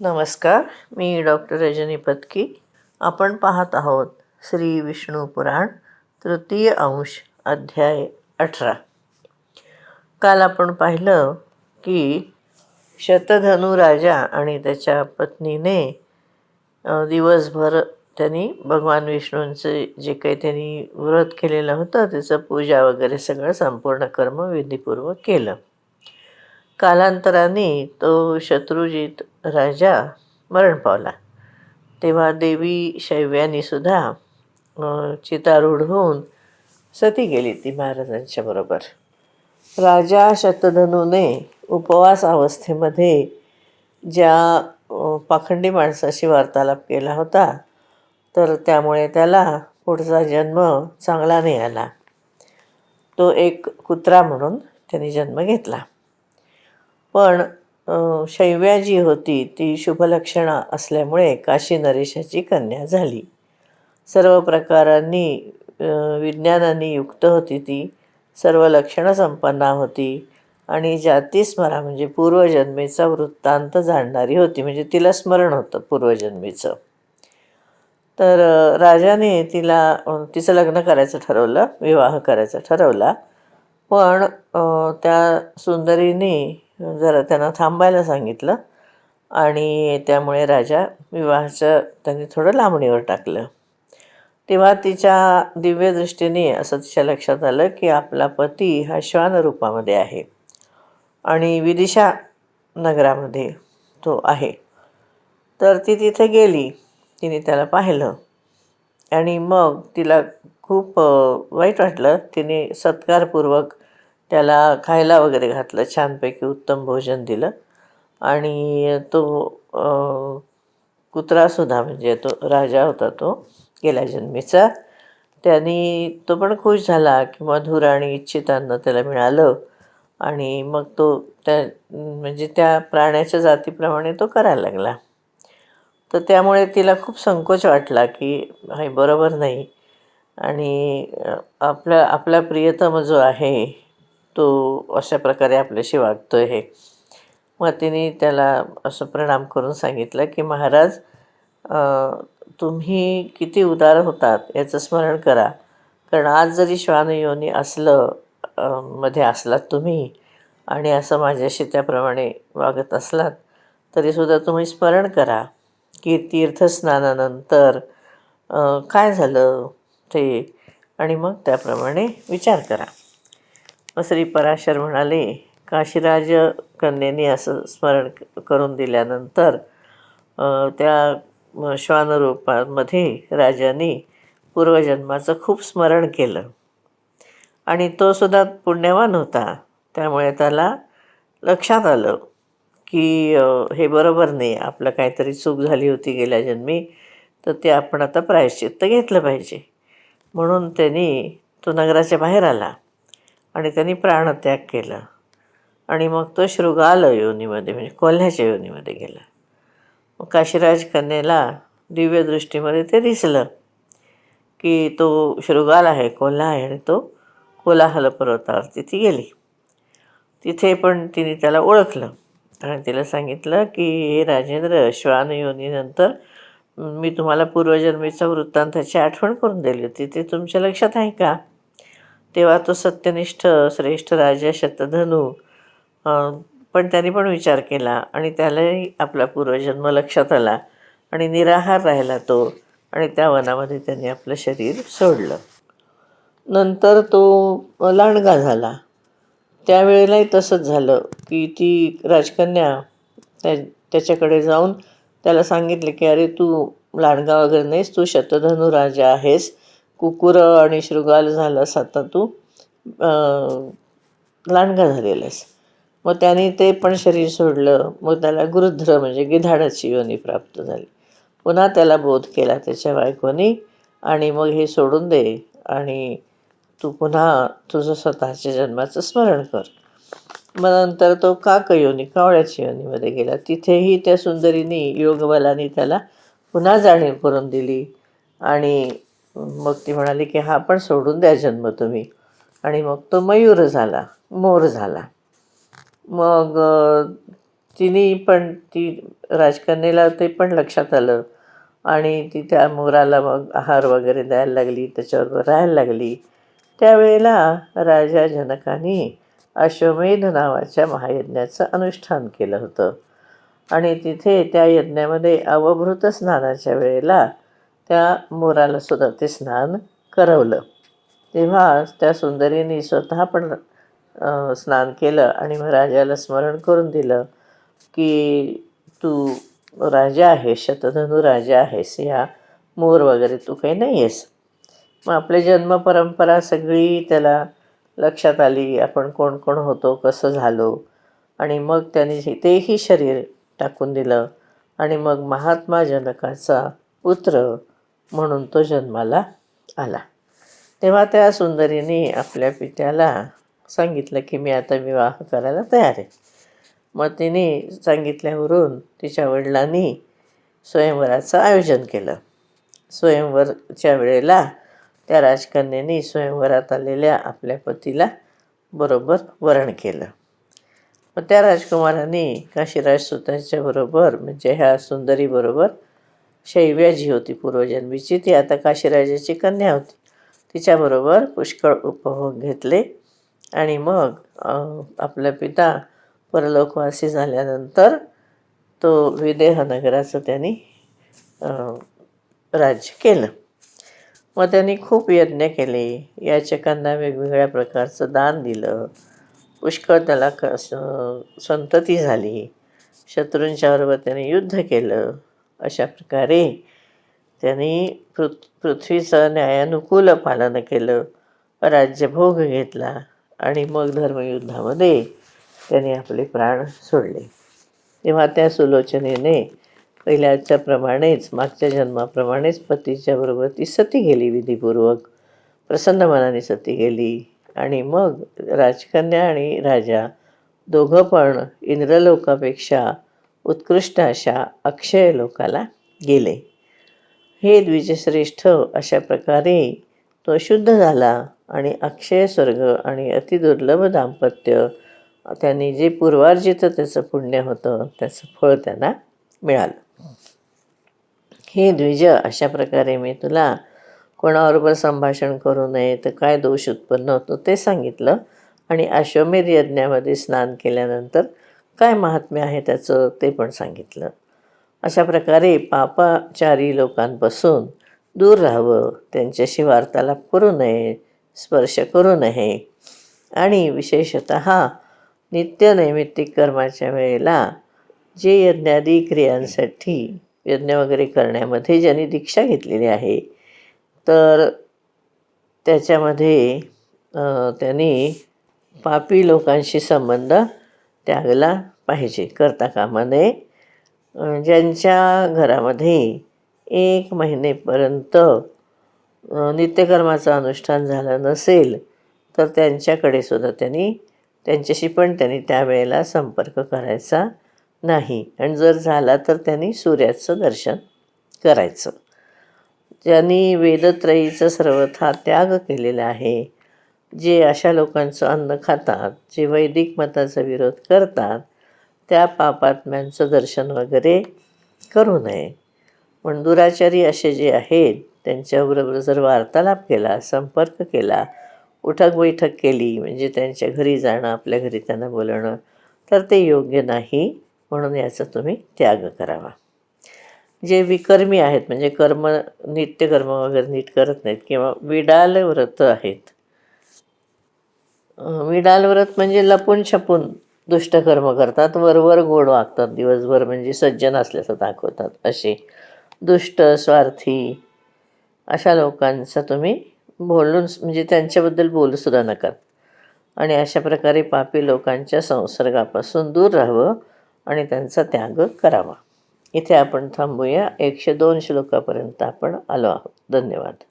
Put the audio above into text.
नमस्कार मी डॉक्टर रजनी पत्की. आपण पाहत आहोत श्री विष्णू पुराण तृतीय अंश अध्याय अठरा. काल आपण पाहिलं की शतधनु राजा आणि त्याच्या पत्नीने दिवसभर त्यांनी भगवान विष्णूंचं जे काही त्यांनी व्रत केलेलं होतं त्याचं पूजा वगैरे सगळं संपूर्ण कर्म विधीपूर्वक केलं. कालांतराने तो शत्रुजित राजा मरण पावला. तेव्हा देवी शैव्यानीसुद्धा चितारूढ होऊन सती गेली ती महाराजांच्या बरोबर. राजा शतधनूने उपवास अवस्थेमध्ये ज्या पाखंडी माणसाशी वार्तालाप केला होता तर त्यामुळे त्याला पुढचा जन्म चांगला नाही आला तो एक कुत्रा म्हणून त्यांनी जन्म घेतला. पण शैव्या जी होती ती शुभलक्षणा असल्यामुळे काशी नरेशाची कन्या झाली. सर्व प्रकारांनी विज्ञानाने युक्त होती ती. सर्व लक्षणं संपन्ना होती. आणि जातीस्मरा म्हणजे पूर्वजन्मेचा वृत्तांत जाणणारी होती. म्हणजे तिला स्मरण होतं पूर्वजन्मेचं. तर राजाने तिला तिचं लग्न करायचं ठरवलं विवाह करायचा ठरवला. पण त्या सुंदरीने जरा त्यांना थांबायला सांगितलं आणि त्यामुळे राजा विवाहाचं त्यांनी थोडं लांबणीवर टाकलं. तेव्हा तिच्या दिव्यदृष्टीने असं तिच्या लक्षात आलं की आपला पती हा श्वान रूपामध्ये आहे आणि विदिशा नगरामध्ये तो आहे. तर ती तिथे गेली तिने त्याला पाहिलं आणि मग तिला खूप वाईट वाटलं. तिने सत्कारपूर्वक त्याला खायला वगैरे घातलं छानपैकी उत्तम भोजन दिलं. आणि तो कुत्रासुद्धा म्हणजे तो राजा होता तो गेल्या जन्मीचा. त्यांनी तो पण खुश झाला की मधुर आणि इच्छितांना त्याला मिळालं. आणि मग तो त्या म्हणजे त्या प्राण्याच्या जातीप्रमाणे तो करायला लागला. तर त्यामुळे तिला खूप संकोच वाटला की हे बरोबर नाही. आणि आपला आपला प्रियतम जो आहे तो अशा प्रकारे आपल्याशी वागतो आहे मग तिने त्याला असं प्रणाम करून सांगितलं की महाराज तुम्ही किती उदार होतात याचं स्मरण करा. कारण आज जरी श्वानयोनी असलं मध्ये असलात तुम्ही आणि असं माझ्याशी त्याप्रमाणे वागत असलात तरीसुद्धा तुम्ही स्मरण करा की तीर्थस्नानानंतर काय झालं ते? आणि मग त्याप्रमाणे विचार करा. मग श्री पराशर म्हणाले काशीराज कन्येने असं स्मरण करून दिल्यानंतर त्या श्वानरूपामध्ये राजाने पूर्वजन्माचं खूप स्मरण केलं. आणि तो सुद्धा पुण्यवान होता. त्यामुळे त्याला लक्षात आलं की हे बरोबर नाही. आपलं काहीतरी चूक झाली होती गेल्या जन्मी तर ते आपण आता प्रायश्चित्त घेतलं पाहिजे. म्हणून त्यांनी तो नगराच्या बाहेर आला. आणि त्यांनी प्राणत्याग केला. आणि मग तो शृगाल योनीमध्ये म्हणजे कोल्ह्याच्या योनीमध्ये गेला. मग काशीराज कन्येला दिव्यदृष्टीमध्ये ते दिसलं की तो शृगाल आहे कोल्हा आहे आणि तो कोलाहल पर्वतावरती ती गेली. तिथे पण तिने त्याला ओळखलं आणि तिला सांगितलं की हे राजेंद्र श्वान योनीनंतर मी तुम्हाला पूर्वजन्मीचा वृत्तांताची आठवण करून दिली होती. ते तुमच्या लक्षात आहे का? तेव्हा तो सत्यनिष्ठ श्रेष्ठ राजा शतधनू पण त्याने पण विचार केला आणि त्यालाही आपला पूर्वजन्म लक्षात आला आणि निराहार राहिला तो आणि त्या वनामध्ये त्यांनी आपलं शरीर सोडलं. नंतर तो लांडगा झाला. त्यावेळेलाही तसंच झालं की ती राजकन्या त्या त्याच्याकडे जाऊन त्याला सांगितले की अरे तू लांडगा वगैरे नाहीस तू शतधनु राजा आहेस. कुकुर आणि शृगाल झालास आता तू लांडगा झालेला आहेस मग त्याने ते पण शरीर सोडलं. मग त्याला गुरुध्र म्हणजे गिधाडाची योनी प्राप्त झाली. पुन्हा त्याला बोध केला त्याच्या बायकोनी आणि मग हे सोडून दे आणि तू पुन्हा तुझं स्वतःच्या जन्माचं स्मरण कर. मग नंतर तो काक योनी कावळ्याची योनीमध्ये गेला. तिथेही त्या सुंदरीनी योगबलाने त्याला पुन्हा जाणीव करून दिली आणि मग ती म्हणाली की हा पण सोडून द्या जन्म तुम्ही. आणि मग तो मयूर झाला मोर झाला. मग तिने पण ती राजकन्येला ते पण लक्षात आलं. आणि ती त्या मोराला मग आहार वगैरे द्यायला लागली त्याच्यावर राहायला लागली. त्यावेळेला राजा जनकाने अश्वमेध नावाच्या महायज्ञाचं अनुष्ठान केलं होतं. आणि तिथे त्या यज्ञामध्ये अवभृत स्नानाच्या वेळेला त्या मोराला सुद्धा ते स्नान करवलं. तेव्हा त्या सुंदरीने स्वतः पण स्नान केलं आणि मग राजाला स्मरण करून दिलं की तू राजा आहेस शतधनु राजा आहेस या मोर वगैरे तू काही नाही आहेस मग आपली जन्मपरंपरा सगळी त्याला लक्षात आली आपण कोण कोण होतो कसं झालो? आणि मग त्याने तेही शरीर टाकून दिलं आणि मग महात्मा जनकाचा पुत्र म्हणून तो जन्माला आला. तेव्हा त्या सुंदरीने आपल्या पित्याला सांगितलं की मी आता विवाह करायला तयार आहे. मग तिने सांगितल्यावरून तिच्या वडिलांनी स्वयंवराचं आयोजन केलं. स्वयंवरच्या वेळेला त्या राजकन्यानी स्वयंवरात आलेल्या आपल्या पतीला बरोबर वरण केलं. मग त्या राजकुमारांनी काशीराज सुताच्या बरोबर म्हणजे ह्या सुंदरीबरोबर शैव्या जी होती पूर्वजन्मीची ती आता काशीराजाची कन्या होती. तिच्याबरोबर पुष्कळ उपभोग घेतले. आणि मग आपला पिता परलोकवासी झाल्यानंतर तो विदेह नगराचं त्यांनी राज्य केलं. मग त्यांनी खूप यज्ञ केले. याचकांना वेगवेगळ्या प्रकारचं दान दिलं. पुष्कळ त्याला क स- संतती झाली. शत्रूंच्याबरोबर त्याने युद्ध केलं. अशा प्रकारे त्यांनी पृ पृथ्वीचं न्यायानुकूल पालन केलं राज्यभोग घेतला आणि मग धर्मयुद्धामध्ये त्यांनी आपले प्राण सोडले. तेव्हा त्या सुलोचनेने पहिल्याच्या प्रमाणेच मागच्या जन्माप्रमाणेच पतीच्या बरोबर ती सती गेली विधीपूर्वक. प्रसन्न मनाने सती गेली आणि मग राजकन्या आणि राजा दोघं पण इंद्रलोकापेक्षा उत्कृष्ट अशा अक्षय लोकाला गेले. हे द्विजश्रेष्ठ अशा प्रकारे तो शुद्ध झाला आणि अक्षय स्वर्ग आणि अतिदुर्लभ दाम्पत्य त्यांनी जे पूर्वार्जित त्याचं पुण्य होतं त्याचं फळ त्यांना मिळालं. हे द्विज अशा प्रकारे मी तुला कोणाबरोबर संभाषण करू नये तर काय दोष उत्पन्न होतो ते सांगितलं आणि अश्वमेध यज्ञामध्ये स्नान केल्यानंतर काय महात्म्य आहे त्याचं ते पण सांगितलं. अशा प्रकारे पापाचारी लोकांपासून दूर राहावं त्यांच्याशी वार्तालाप करू नये स्पर्श करू नये आणि विशेषत नित्य नैमित्तिक कर्माच्या वेळेला जे यज्ञादी क्रियांसाठी यज्ञ वगैरे करण्यामध्ये ज्यांनी दीक्षा घेतलेली आहे तर त्याच्यामध्ये त्यांनी पापी लोकांशी संबंध त्यागला पाहिजे करता कामा नये. ज्यांच्या घरामध्ये एक महिनेपर्यंत नित्यकर्माचं अनुष्ठान झालं नसेल तर त्यांच्याकडे सुद्धा त्यांनी त्यांच्याशी पण त्यांनी त्यावेळेला संपर्क करायचा नाही. आणि जर झाला तर त्यांनी सूर्याचं दर्शन करायचं. ज्यांनी वेदत्रयीचं सर्वथा त्याग केलेला आहे जे अशा लोकांचं अन्न खातात जे वैदिक मताचा विरोध करतात त्या पापात्म्यांचं दर्शन वगैरे करू नये. पण दुराचारी असे जे आहेत त्यांच्याबरोबर जर वार्तालाप केला संपर्क केला उठक बैठक केली म्हणजे त्यांच्या घरी जाणं आपल्या घरी त्यांना बोलणं तर ते योग्य नाही म्हणून याचा तुम्ही त्याग करावा. जे विकर्मी आहेत म्हणजे कर्म नित्यकर्म वगैरे नीट करत नाहीत किंवा विडाल व्रत आहेत विडाल व्रत म्हणजे लपून छपून दुष्टकर्म करतात. वरवर गोड वागतात. दिवसभर म्हणजे सज्जन असल्याचं दाखवतात. असे दुष्ट स्वार्थी अशा लोकांचं तुम्ही बोलून म्हणजे त्यांच्याबद्दल बोलूसुद्धा नका. आणि अशा प्रकारे पापी लोकांच्या संसर्गापासून दूर राहावं आणि त्यांचा त्याग करावा. इथे आपण थांबूया. एकशे दोन श्लोकापर्यंत आपण आलो आहोत. धन्यवाद.